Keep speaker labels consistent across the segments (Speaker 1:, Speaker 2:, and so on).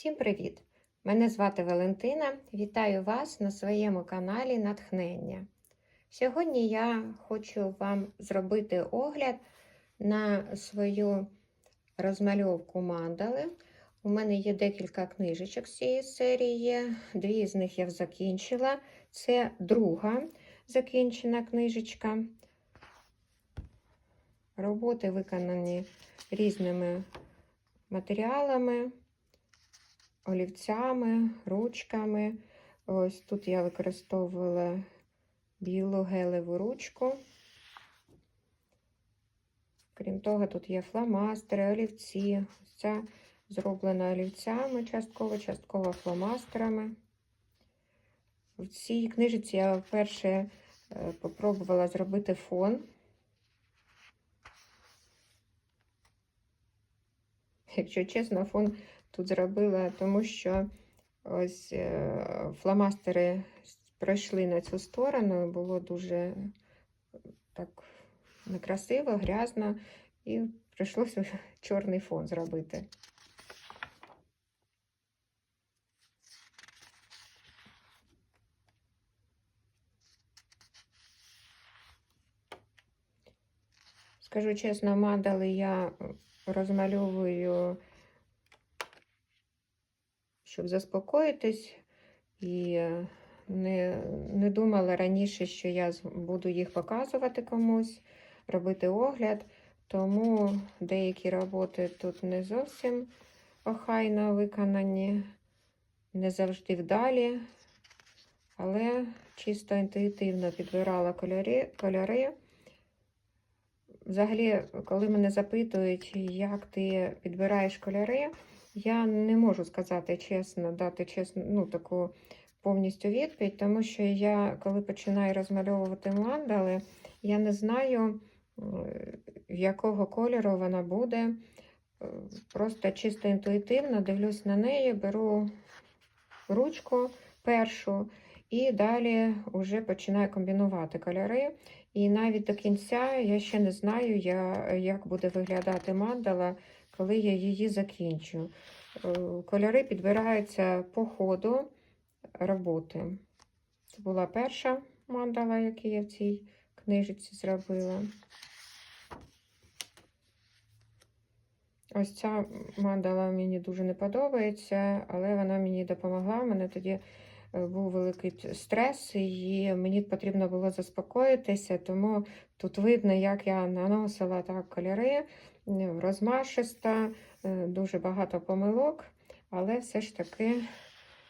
Speaker 1: Всім привіт! Мене звати Валентина. Вітаю вас на своєму каналі Натхнення. Сьогодні я хочу вам зробити огляд на свою розмальовку мандали. У мене є декілька книжечок з цієї серії, дві з них я закінчила. Це друга закінчена книжечка. Роботи виконані різними матеріалами, олівцями, ручками. Ось тут я використовувала білу гелеву ручку. Крім того, тут є фломастери, олівці. Ось ця зроблена олівцями частково, частково фломастерами. В цій книжці я вперше спробувала зробити фон. Якщо чесно, фон тут зробила, тому що ось фломастери пройшли на цю сторону, було дуже так некрасиво, грязно, і прийшлося чорний фон зробити. Скажу чесно, мандали я розмальовую, щоб заспокоїтись, і не, не думала раніше, що я буду їх показувати комусь, робити огляд, тому деякі роботи тут не зовсім охайно виконані, не завжди вдалі, але чисто інтуїтивно підбирала кольори. кольори. Взагалі, коли мене запитують, як ти підбираєш кольори, я не можу сказати чесно, дати чесно, ну, таку повністю відповідь, тому що я, коли починаю розмальовувати мандали, я не знаю, якого кольору вона буде. Просто чисто інтуїтивно дивлюсь на неї, беру ручку першу і далі вже починаю комбінувати кольори. І навіть до кінця я ще не знаю, як буде виглядати мандала, коли я її закінчу. Е, кольори підбираються по ходу роботи. Це була перша мандала, яку я в цій книжці зробила. Ось ця мандала мені дуже не подобається, але вона мені допомогла. Мене тоді був великий стрес, і мені потрібно було заспокоїтися, тому тут видно, як я наносила так кольори, розмашиста, е, дуже багато помилок, але все ж таки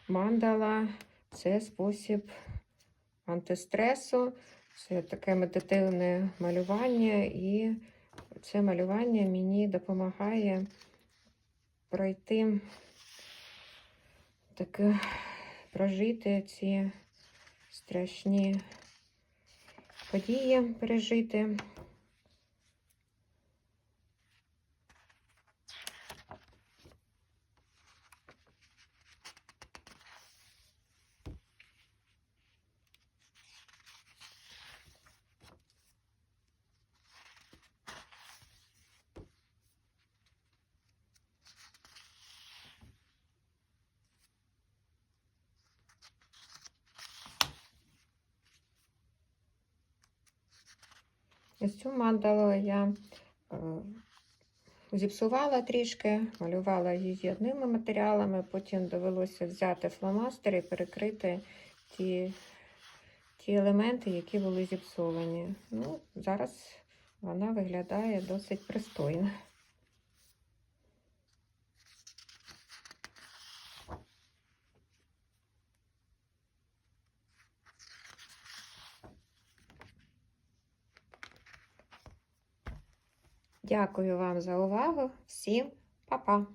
Speaker 1: мандала це спосіб антистресу, це таке медитивне малювання, і це малювання мені допомагає пройти таке прожити ці страшні події, пережити. Ось цю мандалу я е, зіпсувала трішки, малювала її одними матеріалами, потім довелося взяти фломастер і перекрити ті ті елементи, які були зіпсовані. Ну, Зараз вона виглядає досить пристойно. Дякую вам за увагу. Всім па-па!